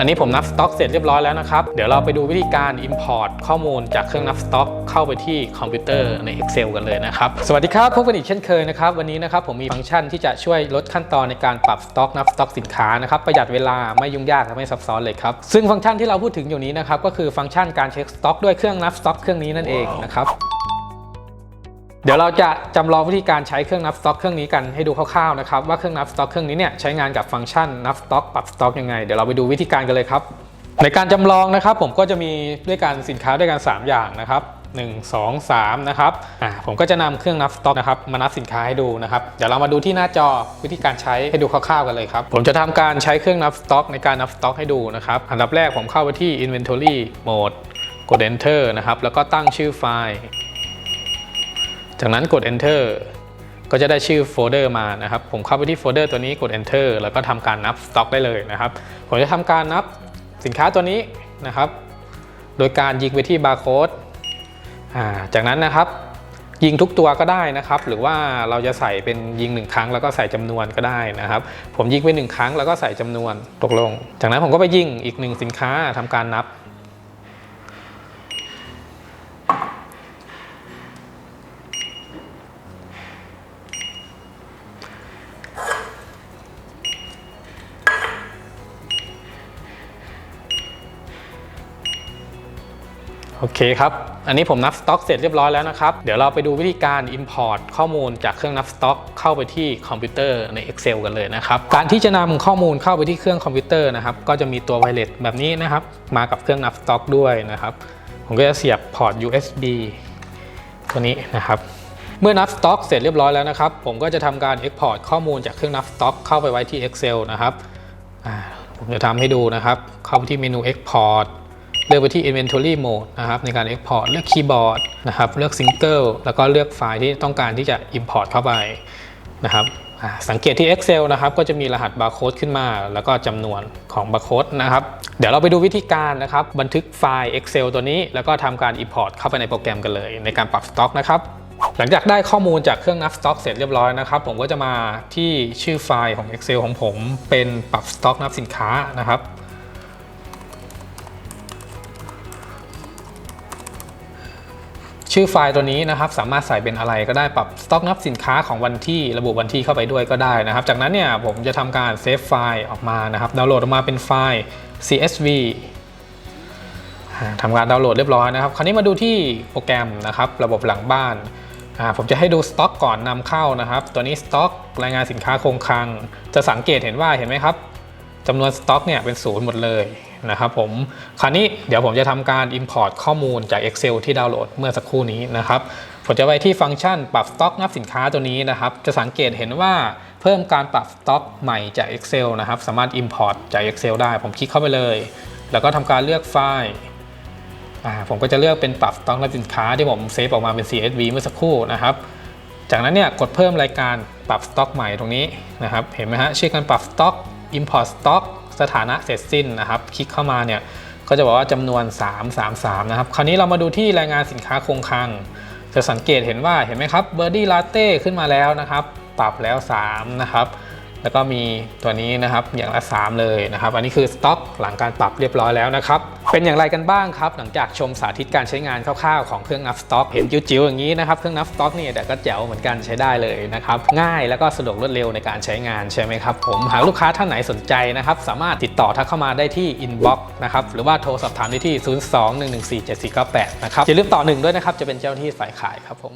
อันนี้ผมนับสต็อกเสร็จเรียบร้อยแล้วนะครับ เดี๋ยวเราไปดูวิธีการ Import ข้อมูลจากเครื่องนับสต็อกเข้าไปที่คอมพิวเตอร์ใน Excel กันเลยนะครับ สวัสดีครับ พบกันอีกเช่นเคยนะครับ วันนี้นะครับผมมีฟังก์ชันที่จะช่วยลดขั้นตอนในการปรับสต็อกนับสต็อกสินค้านะครับประหยัดเวลาไม่ยุ่งยากและไม่ซับซ้อนเลยครับซึ่งฟังก์ชันที่เราพูดถึงอยู่นี้นะครับก็คือฟังก์ชันการเช็คสต็อกด้วยเครื่องนับสต็อกเครื่องนี้นั่นเองนะครับ เดี๋ยวเราจะจำลองวิธีการใช้เครื่องนับสต็อกเครื่องนี้กันให้ดูคร่าวๆนะครับว่าเครื่องนับสต็อกเครื่องนี้เนี่ยใช้งานกับฟังก์ชันนับสต็อกปรับสต็อกยังไงเดี๋ยวเราไปดูวิธีการกันเลยครับ ในการจำลองนะครับ ผมก็จะมีด้วยกันสินค้าด้วยกัน 3 อย่างนะครับ1 2 3นะครับอ่าผมก็จะนำเครื่องนับสต็อกนะครับมานับสินค้าให้ดูนะครับเดี๋ยวเรามาดูที่หน้าจอวิธีการใช้ให้ดูคร่าวๆกันเลยครับผมจะทำการใช้เครื่องนับสต็อกในการนับสต็อกให้ดูนะครับอันดับแรกผมเข้าไปที่ inventory mode กด enter นะครับแล้วก็ตั้งชื่อไฟล์ จากนั้นกด enter ก็จะได้ชื่อโฟลเดอร์มานะครับ ผมเข้าไปที่โฟลเดอร์ตัวนี้กด enter แล้วก็ทำการนับสต็อกได้เลยนะครับ ผมจะทำการนับสินค้าตัวนี้นะครับ โดยการยิงไปที่บาร์โค้ดจากนั้นนะครับ ยิงทุกตัวก็ได้นะครับ หรือว่าเราจะใส่เป็นยิงหนึ่งครั้งแล้วก็ใส่จำนวนก็ได้นะครับ ผมยิงไปหนึ่งครั้งแล้วก็ใส่จำนวนตกลง จากนั้นผมก็ไปยิงอีกหนึ่งสินค้าทำการนับ โอเคครับ อันนี้ผมนับสต็อกเสร็จเรียบร้อยแล้วนะครับ เดี๋ยวเราไปดูวิธีการ Import ข้อมูลจากเครื่องนับสต็อกเข้าไปที่คอมพิวเตอร์ใน Excel กันเลยนะครับ การที่จะนำข้อมูลเข้าไปที่เครื่องคอมพิวเตอร์นะครับ ก็จะมีตัวไวเลสแบบนี้นะครับ มากับเครื่องนับสต็อกด้วยนะครับ ผมก็จะเสียบพอร์ต USB ตัวนี้นะครับ เมื่อนับสต็อกเสร็จเรียบร้อยแล้วนะครับ ผมก็จะทำการ Export ข้อมูลจากเครื่องนับสต็อกเข้าไปไว้ที่ Excel นะครับ ผมจะทำให้ดูนะครับ เข้าไปที่เมนู Export เลือกไปที่ Inventory Mode นะครับในการ Export เลือก Keyboard นะครับเลือก Single แล้วก็เลือกไฟล์ที่ต้องการที่จะ Import เข้าไปนะครับสังเกตที่ Excel นะครับก็จะมีรหัสบาร์โค้ดขึ้นมา แล้วก็จำนวนของบาร์โค้ดนะครับเดี๋ยวเราไปดูวิธีการนะครับบันทึกไฟล์ Excel ตัวนี้ แล้วก็ทำการ Import เข้าไปในโปรแกรมกันเลย ในการปรับสต็อกนะครับหลังจากได้ข้อมูลจากเครื่องนับสต็อกเสร็จเรียบร้อยนะครับ ผมก็จะมาที่ชื่อไฟล์ของ Excel ของผมเป็นปรับสต็อกนับสินค้านะครับ ชื่อไฟล์ตัวนี้นะครับสามารถใส่เป็นอะไรก็ได้ปรับสต็อกนับสินค้าของวันที่ระบุวันที่เข้าไปด้วยก็ได้นะครับ จากนั้นเนี่ยผมจะทำการเซฟไฟล์ออกมานะครับดาวน์โหลดออกมาเป็นไฟล์ CSV อ่าทำการดาวน์โหลดเรียบร้อยนะครับคราวนี้มาดูที่โปรแกรมนะครับระบบหลังบ้านผมจะให้ดูสต็อกก่อนนำเข้านะครับ ตัวนี้สต็อกรายงานสินค้าคงคลัง จะสังเกตเห็นว่าเห็นไหมครับจำนวนสต็อกเนี่ยเป็นศูนย์หมดเลย นะครับผมคราวนี้เดี๋ยวผมจะทำการ Import ข้อมูลจาก Excel ที่ดาวน์โหลดเมื่อสักครู่นี้นะครับผมจะไปที่ฟังก์ชันปรับสต็อกนับสินค้าตัวนี้นะครับ จะสังเกตเห็นว่าเพิ่มการปรับสต็อกใหม่จาก Excel นะครับ สามารถ Import จาก Excel ได้ ผมคลิกเข้าไปเลย แล้วก็ทำการเลือกไฟล์ผมก็จะเลือกเป็นปรับสต็อกและสินค้าที่ผมเซฟออกมาเป็น CSV เมื่อสักครู่นะครับ จากนั้นเนี่ยกดเพิ่มรายการปรับสต็อกใหม่ตรงนี้นะครับ เห็นไหมฮะชื่อการปรับสต็อก import stock สถานะเสร็จสิ้นนะครับ คลิกเข้ามาเนี่ยก็จะบอกว่าจำนวน 333 นะครับ คราวนี้เรามาดูที่รายงานสินค้าคงคลัง จะสังเกตเห็นว่าเห็นไหมครับเบอร์ดี้ลาเต้ขึ้นมาแล้วนะครับ ปรับแล้ว 3 นะครับ แล้วก็มีตัวนี้นะครับอย่างละ 3 เลยนะครับ อันนี้คือสต็อกหลังการปรับเรียบร้อยแล้วนะครับ เป็นอย่างไรกันบ้างครับ หลังจากชมสาธิตการใช้งานคร่าวๆของเครื่องนับสต็อกเห็นจิ๋วๆอย่างนี้นะครับ เครื่องนับสต็อกนี่แต่ก็แจ๋วเหมือนกันใช้ได้เลยนะครับ ง่ายแล้วก็สะดวกรวดเร็วในการใช้งานใช่ไหมครับผมหากลูกค้าท่านไหนสนใจนะครับ สามารถติดต่อทักเข้ามาได้ที่ inbox นะครับหรือว่าโทรสอบถามได้ที่ 02-114-7498 นะครับอย่าลืมต่อหนึ่งด้วยนะครับจะเป็นเจ้าหน้าที่ฝ่ายขายครับผม